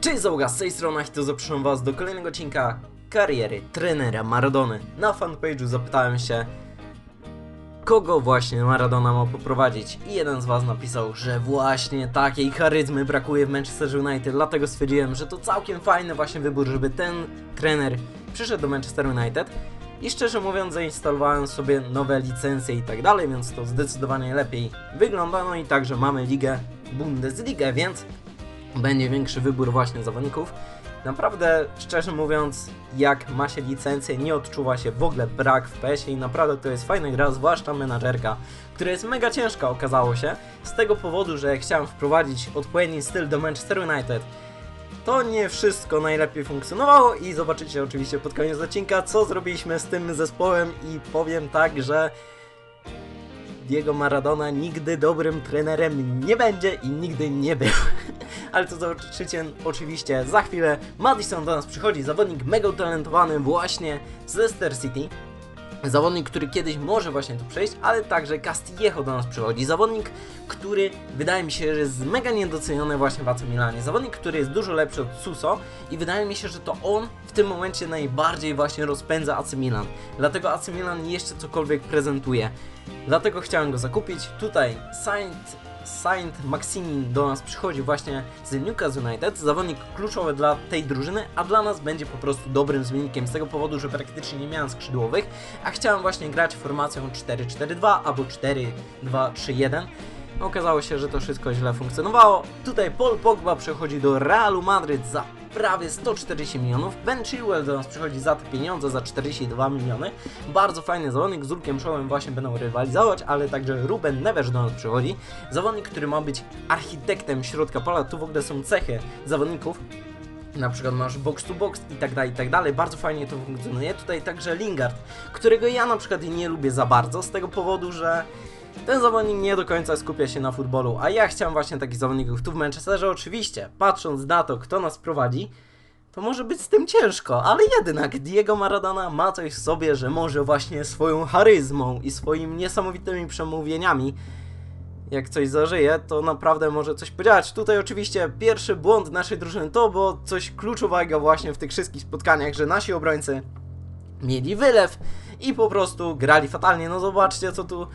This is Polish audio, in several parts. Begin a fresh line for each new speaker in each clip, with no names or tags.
Cześć załoga, z tej strony to zapraszam was do kolejnego odcinka kariery trenera Maradony. Na fanpage'u zapytałem się, kogo właśnie Maradona ma poprowadzić i jeden z was napisał, że właśnie takiej charyzmy brakuje w Manchester United, dlatego stwierdziłem, że to całkiem fajny właśnie wybór, żeby ten trener przyszedł do Manchester United i szczerze mówiąc zainstalowałem sobie nowe licencje i tak dalej, więc to zdecydowanie lepiej wygląda, no i także mamy ligę Bundesligę, więc będzie większy wybór właśnie zawodników. Naprawdę, szczerze mówiąc, jak ma się licencję, nie odczuwa się w ogóle brak w PS-ie i naprawdę to jest fajna gra, zwłaszcza menadżerka, która jest mega ciężka okazało się, z tego powodu, że chciałem wprowadzić odpowiedni styl do Manchester United, to nie wszystko najlepiej funkcjonowało i zobaczycie oczywiście pod koniec odcinka, co zrobiliśmy z tym zespołem i powiem tak, że Diego Maradona nigdy dobrym trenerem nie będzie i nigdy nie był. Ale to zobaczycie oczywiście za chwilę. Madison do nas przychodzi, zawodnik mega utalentowany właśnie z Leicester City. Zawodnik, który kiedyś może właśnie tu przejść, ale także Castillejo do nas przychodzi. Zawodnik, który wydaje mi się, że jest mega niedoceniony właśnie w AC Milanie. Zawodnik, który jest dużo lepszy od Suso i wydaje mi się, że to on w tym momencie najbardziej właśnie rozpędza AC Milan. Dlatego AC Milan jeszcze cokolwiek prezentuje. Dlatego chciałem go zakupić. Tutaj Saint, Saint Maximin do nas przychodzi właśnie z Newcastle United. Zawodnik kluczowy dla tej drużyny, a dla nas będzie po prostu dobrym zmiennikiem z tego powodu, że praktycznie nie miałem skrzydłowych, a chciałem właśnie grać formacją 4-4-2 albo 4-2-3-1. Okazało się, że to wszystko źle funkcjonowało. Tutaj Paul Pogba przechodzi do Realu Madryt za prawie 140 milionów. Ben Chilwell do nas przychodzi za te pieniądze, za 42 miliony. Bardzo fajny zawodnik, z Lukiem Shawem właśnie będą rywalizować, ale także Ruben Neves do nas przychodzi. Zawodnik, który ma być architektem środka pola. Tu w ogóle są cechy zawodników, na przykład masz box to box i tak dalej, i tak dalej. Bardzo fajnie to funkcjonuje. Tutaj także Lingard, którego ja na przykład nie lubię za bardzo, z tego powodu, że ten zawodnik nie do końca skupia się na futbolu, a ja chciałem właśnie takich zawodników tu w Manchesterze. Oczywiście, patrząc na to, kto nas prowadzi, to może być z tym ciężko, ale jednak Diego Maradona ma coś w sobie, że może właśnie swoją charyzmą i swoimi niesamowitymi przemówieniami jak coś zażyje, to naprawdę może coś podziałać. Tutaj oczywiście pierwszy błąd naszej drużyny to było coś kluczowego właśnie w tych wszystkich spotkaniach, że nasi obrońcy mieli wylew i po prostu grali fatalnie. No zobaczcie co tu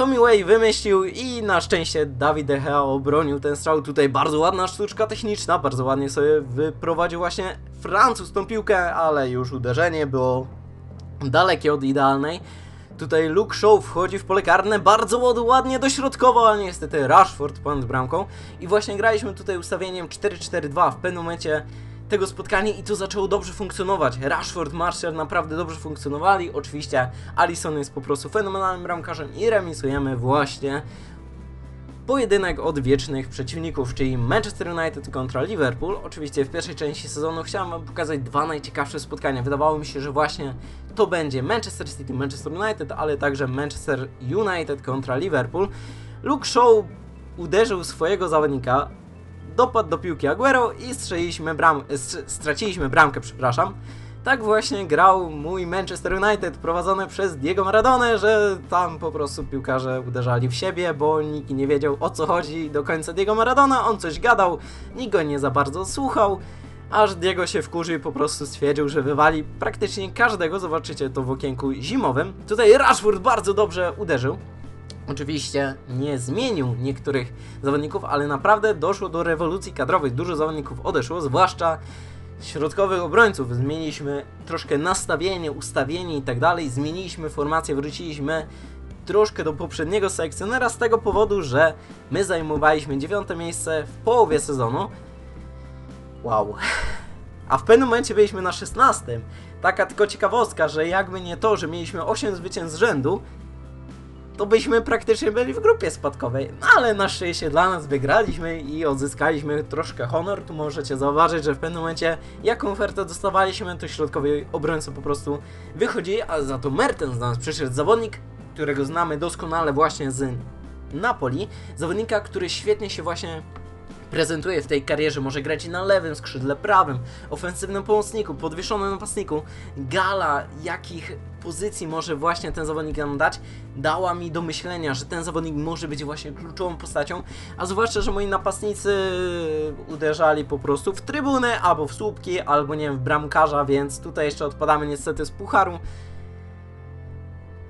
Tommy Way wymyślił i na szczęście Dawid De Gea obronił ten strzał. Tutaj bardzo ładna sztuczka techniczna, bardzo ładnie sobie wyprowadził właśnie Francuz tą piłkę, ale już uderzenie było dalekie od idealnej. Tutaj Luke Shaw wchodzi w pole karne, bardzo ładnie dośrodkowo, ale niestety Rashford ponad bramką. I właśnie graliśmy tutaj ustawieniem 4-4-2 w pewnym momencie tego spotkania i to zaczęło dobrze funkcjonować. Rashford, Martial naprawdę dobrze funkcjonowali. Oczywiście Alisson jest po prostu fenomenalnym bramkarzem i remisujemy właśnie pojedynek odwiecznych przeciwników, czyli Manchester United kontra Liverpool. Oczywiście w pierwszej części sezonu chciałem Wam pokazać dwa najciekawsze spotkania. Wydawało mi się, że właśnie to będzie Manchester City, Manchester United, ale także Manchester United kontra Liverpool. Luke Shaw uderzył swojego zawodnika, dopadł do piłki Aguero i bram str- straciliśmy bramkę, przepraszam. Tak właśnie grał mój Manchester United prowadzony przez Diego Maradonę, że tam po prostu piłkarze uderzali w siebie, bo nikt nie wiedział o co chodzi do końca Diego Maradona, on coś gadał, nikt go nie za bardzo słuchał, aż Diego się wkurzył i po prostu stwierdził, że wywali praktycznie każdego, zobaczycie to w okienku zimowym. Tutaj Rashford bardzo dobrze uderzył, Oczywiście nie zmienił niektórych zawodników, ale naprawdę doszło do rewolucji kadrowej. Dużo zawodników odeszło, zwłaszcza środkowych obrońców. Zmieniliśmy troszkę nastawienie, ustawienie i tak dalej. Zmieniliśmy formację, wróciliśmy troszkę do poprzedniego selekcjonera z tego powodu, że my zajmowaliśmy dziewiąte miejsce w połowie sezonu. Wow. A w pewnym momencie byliśmy na 16. Taka tylko ciekawostka, że jakby nie to, że mieliśmy 8 zwycięstw z rzędu, to byśmy praktycznie byli w grupie spadkowej. No ale na szczęście dla nas wygraliśmy i odzyskaliśmy troszkę honor. Tu możecie zauważyć, że w pewnym momencie jaką ofertę dostawaliśmy, to środkowi obrońcy po prostu wychodzili, a za to Mertens do nas przyszedł zawodnik, którego znamy doskonale właśnie z Napoli. Zawodnika, który świetnie się właśnie prezentuje w tej karierze, może grać na lewym skrzydle, prawym, ofensywnym pomocniku, podwieszonym napastniku. Gala, jakich pozycji może właśnie ten zawodnik nam dać, dała mi do myślenia, że ten zawodnik może być właśnie kluczową postacią, a zwłaszcza, że moi napastnicy uderzali po prostu w trybunę, albo w słupki, albo nie wiem, w bramkarza, więc tutaj jeszcze odpadamy niestety z pucharu.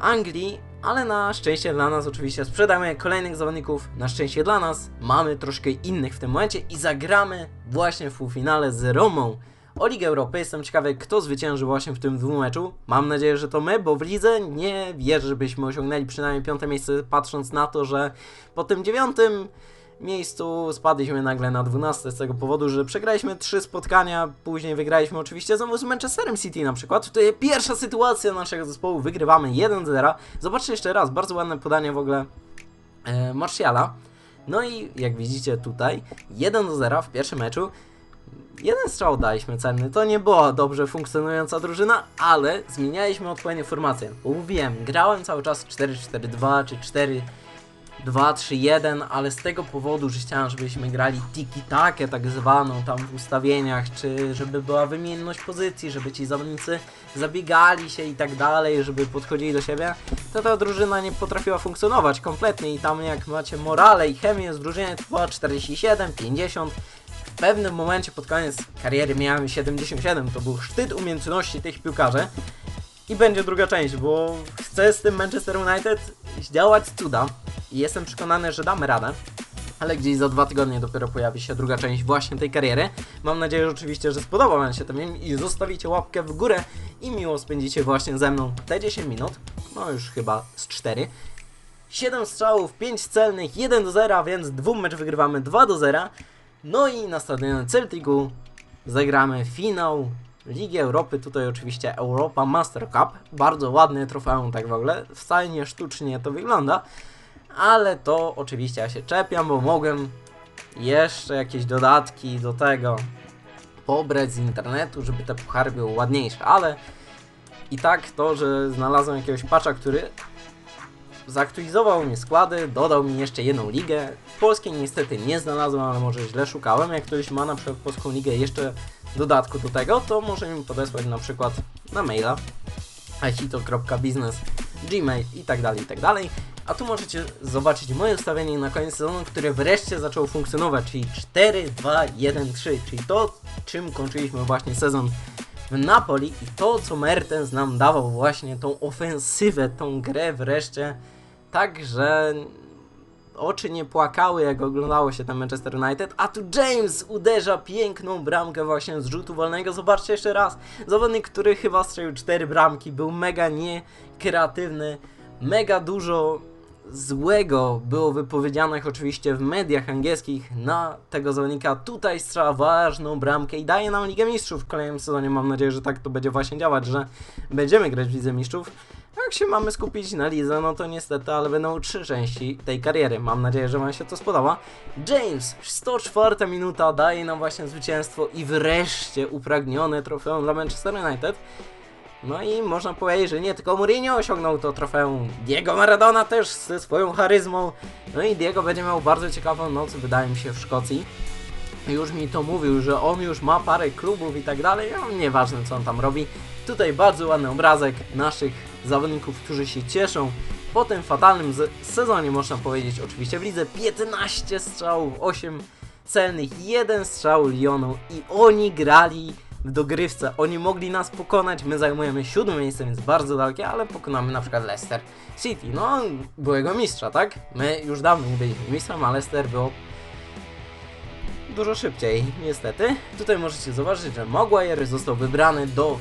Anglii, ale na szczęście dla nas oczywiście sprzedamy kolejnych zawodników. Na szczęście dla nas mamy troszkę innych w tym momencie i zagramy właśnie w półfinale z Romą o Ligę Europy. Jestem ciekawy, kto zwycięży właśnie w tym dwumeczu. Mam nadzieję, że to my, bo w lidze nie wierzę, żebyśmy osiągnęli przynajmniej piąte miejsce, patrząc na to, że po tym dziewiątym miejscu spadliśmy nagle na 12 z tego powodu, że przegraliśmy trzy spotkania, później wygraliśmy oczywiście znowu z Manchesterem City na przykład. To jest pierwsza sytuacja naszego zespołu, wygrywamy 1-0. Zobaczcie jeszcze raz, bardzo ładne podanie w ogóle e, Martiala. No i jak widzicie tutaj, 1-0 w pierwszym meczu. Jeden strzał daliśmy celny, to nie była dobrze funkcjonująca drużyna, ale zmienialiśmy odpowiednie formacje. Mówiłem, grałem cały czas 4-4-2 czy 4 2-3-1, ale z tego powodu, że chciałem, żebyśmy grali tiki-takę tak zwaną tam w ustawieniach, czy żeby była wymienność pozycji, żeby ci zawodnicy zabiegali się i tak dalej, żeby podchodzili do siebie, to ta drużyna nie potrafiła funkcjonować kompletnie i tam jak macie morale i chemię z drużyny to była 47, 50, w pewnym momencie pod koniec kariery miałem 77, to był szczyt umiejętności tych piłkarzy. I będzie druga część, bo chcę z tym Manchester United działać cuda i jestem przekonany, że damy radę. Ale gdzieś za dwa tygodnie dopiero pojawi się druga część właśnie tej kariery. Mam nadzieję że oczywiście, że spodoba Wam się ten film i zostawicie łapkę w górę i miło spędzicie właśnie ze mną te 10 minut, no już chyba z 4. 7 strzałów, 5 celnych, 1 do 0, więc dwóm mecz wygrywamy 2 do 0. No i na stadionie Celticu zagramy finał Ligi Europy, tutaj oczywiście Europa Master Cup. Bardzo ładny trofeum tak w ogóle, wcale nie sztucznie to wygląda, ale to oczywiście ja się czepiam, bo mogłem jeszcze jakieś dodatki do tego pobrać z internetu, żeby te puchary były ładniejsze, ale i tak to, że znalazłem jakiegoś patcha, który zaktualizował mi składy, dodał mi jeszcze jedną ligę. Polskiej niestety nie znalazłem, ale może źle szukałem. Jak ktoś ma na przykład polską ligę jeszcze dodatku do tego, to może mi podesłać na przykład na maila ahito.biznes, gmail i tak dalej, i tak dalej. A tu możecie zobaczyć moje ustawienie na koniec sezonu, które wreszcie zaczęło funkcjonować, czyli 4, 2, 1, 3, czyli to, czym kończyliśmy właśnie sezon w Napoli i to, co Mertens nam dawał właśnie, tą ofensywę, tą grę wreszcie, tak, że oczy nie płakały, jak oglądało się ten Manchester United, a tu James uderza piękną bramkę właśnie z rzutu wolnego. Zobaczcie jeszcze raz, zawodnik, który chyba strzelił 4 bramki, był mega niekreatywny, mega dużo złego było wypowiedzianych oczywiście w mediach angielskich na tego zawodnika. Tutaj strzela ważną bramkę i daje nam Ligę Mistrzów w kolejnym sezonie. Mam nadzieję, że tak to będzie właśnie działać, że będziemy grać w Lidze Mistrzów. Jak się mamy skupić na lidze, no to niestety, ale będą trzy części tej kariery. Mam nadzieję, że Wam się to spodoba. James, 104 minuta, daje nam właśnie zwycięstwo i wreszcie upragnione trofeum dla Manchester United. No i można powiedzieć, że nie tylko Mourinho osiągnął to trofeum, Diego Maradona też ze swoją charyzmą. No i Diego będzie miał bardzo ciekawą noc, wydaje mi się, w Szkocji. Już mi to mówił, że on już ma parę klubów i tak dalej, no nieważne co on tam robi. Tutaj bardzo ładny obrazek naszych zawodników, którzy się cieszą po tym fatalnym sezonie, można powiedzieć, oczywiście w lidze 15 strzałów, 8 celnych, jeden strzał Lyonu i oni grali w dogrywce. Oni mogli nas pokonać, my zajmujemy siódme miejsce, więc bardzo dalekie, ale pokonamy na przykład Leicester City, no byłego mistrza, tak? My już dawno nie byliśmy mistrzem, a Leicester było dużo szybciej, niestety. Tutaj możecie zobaczyć, że Maguire został wybrany do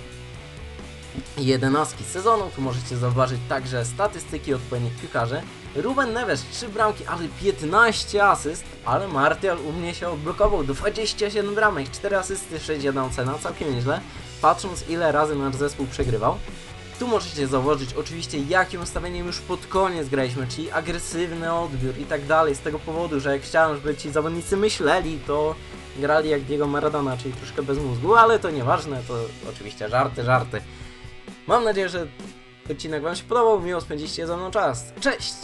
11 sezonu. Tu możecie zobaczyć także statystyki odpowiednich piłkarzy. Ruben Neves 3 bramki, ale 15 asyst, ale Martial u mnie się odblokował 27 bramek, 4 asysty, 6-1 cena, całkiem nieźle. Patrząc ile razy nasz zespół przegrywał. Tu możecie zauważyć oczywiście jakim ustawieniem już pod koniec graliśmy, czyli agresywny odbiór i tak dalej, z tego powodu, że jak chciałem, żeby ci zawodnicy myśleli, to grali jak Diego Maradona, czyli troszkę bez mózgu, ale to nieważne, to oczywiście żarty, żarty. Mam nadzieję, że odcinek Wam się podobał, miło spędziliście ze mną czas. Cześć!